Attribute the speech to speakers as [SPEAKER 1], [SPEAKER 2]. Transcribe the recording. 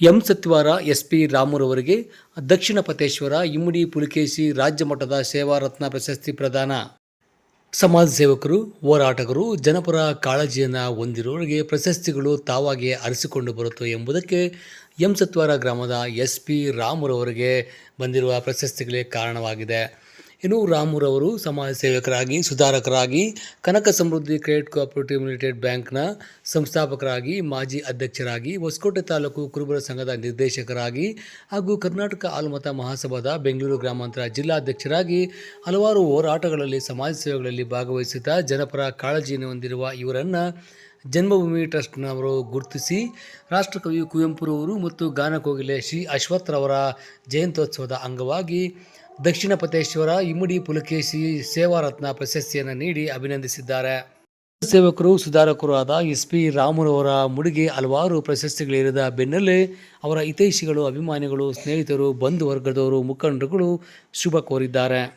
[SPEAKER 1] M ಸತ್ಯವಾರ S P ರಾಮುರವರಿಗೆ ದಕ್ಷಿಣ ಪತೇಶ್ವರ ಇಮ್ಮಡಿ ಪುಲಿಕೇಶಿ ರಾಜ್ಯ ಮಟ್ಟದ ಸೇವಾರತ್ನ ಪ್ರಶಸ್ತಿ ಪ್ರದಾನ. ಸಮಾಜ ಸೇವಕರು ಹೋರಾಟಗರು ಜನಪರ ಕಾಳಜಿಯನ್ನು ಹೊಂದಿರುವವರಿಗೆ ಪ್ರಶಸ್ತಿಗಳು ತಾವಾಗಿಯೇ ಅರಿಸಿಕೊಂಡು ಬರುತ್ತವೆ ಎಂಬುದಕ್ಕೆ ಎಂ ಸತ್ವಾರ ಗ್ರಾಮದ ಎಸ್ ಪಿ ರಾಮುರವರಿಗೆ ಬಂದಿರುವ ಪ್ರಶಸ್ತಿಗಳೇ ಕಾರಣವಾಗಿದೆ. ಇನ್ನು ರಾಮುರವರು ಸಮಾಜ ಸೇವಕರಾಗಿ, ಸುಧಾರಕರಾಗಿ, Kanaka Samriddhi credit cooperative limited ಬ್ಯಾಂಕ್ನ ಸಂಸ್ಥಾಪಕರಾಗಿ, ಮಾಜಿ ಅಧ್ಯಕ್ಷರಾಗಿ, ಹೊಸಕೋಟೆ ತಾಲೂಕು ಕುರುಬರ ಸಂಘದ ನಿರ್ದೇಶಕರಾಗಿ ಹಾಗೂ ಕರ್ನಾಟಕ ಆಲ್ಮತ ಮಹಾಸಭಾದ ಬೆಂಗಳೂರು ಗ್ರಾಮಾಂತರ ಜಿಲ್ಲಾಧ್ಯಕ್ಷರಾಗಿ ಹಲವಾರು ಹೋರಾಟಗಳಲ್ಲಿ, ಸಮಾಜ ಸೇವೆಗಳಲ್ಲಿ ಭಾಗವಹಿಸುತ್ತಾ ಜನಪರ ಕಾಳಜಿಯನ್ನು ಹೊಂದಿರುವ ಇವರನ್ನು ಜನ್ಮಭೂಮಿ ಟ್ರಸ್ಟ್ನವರು ಗುರುತಿಸಿ, ರಾಷ್ಟ್ರಕವಿ ಕುವೆಂಪುರವರು ಮತ್ತು ಗಾನಕೋಗಿಲೆ ಶ್ರೀ ಅಶ್ವಥ್ರವರ ಜಯಂತ್ಯೋತ್ಸವದ ಅಂಗವಾಗಿ ದಕ್ಷಿಣ ಪತೇಶ್ವರ ಇಮ್ಮಡಿ ಪುಲಕೇಶಿ ಸೇವಾರತ್ನ ಪ್ರಶಸ್ತಿಯನ್ನು ನೀಡಿ ಅಭಿನಂದಿಸಿದ್ದಾರೆ. ಸೇವಕರು ಸುಧಾರಕರು ಆದ ಎಸ್ ಪಿ ರಾಮುರವರ ಮುಡಿಗೆ ಹಲವಾರು ಪ್ರಶಸ್ತಿಗಳಿರದ ಬೆನ್ನಲ್ಲೇ ಅವರ ಹಿತೈಷಿಗಳು, ಅಭಿಮಾನಿಗಳು, ಸ್ನೇಹಿತರು, ಬಂಧು ವರ್ಗದವರು, ಮುಖಂಡರುಗಳು ಶುಭ ಕೋರಿದ್ದಾರೆ.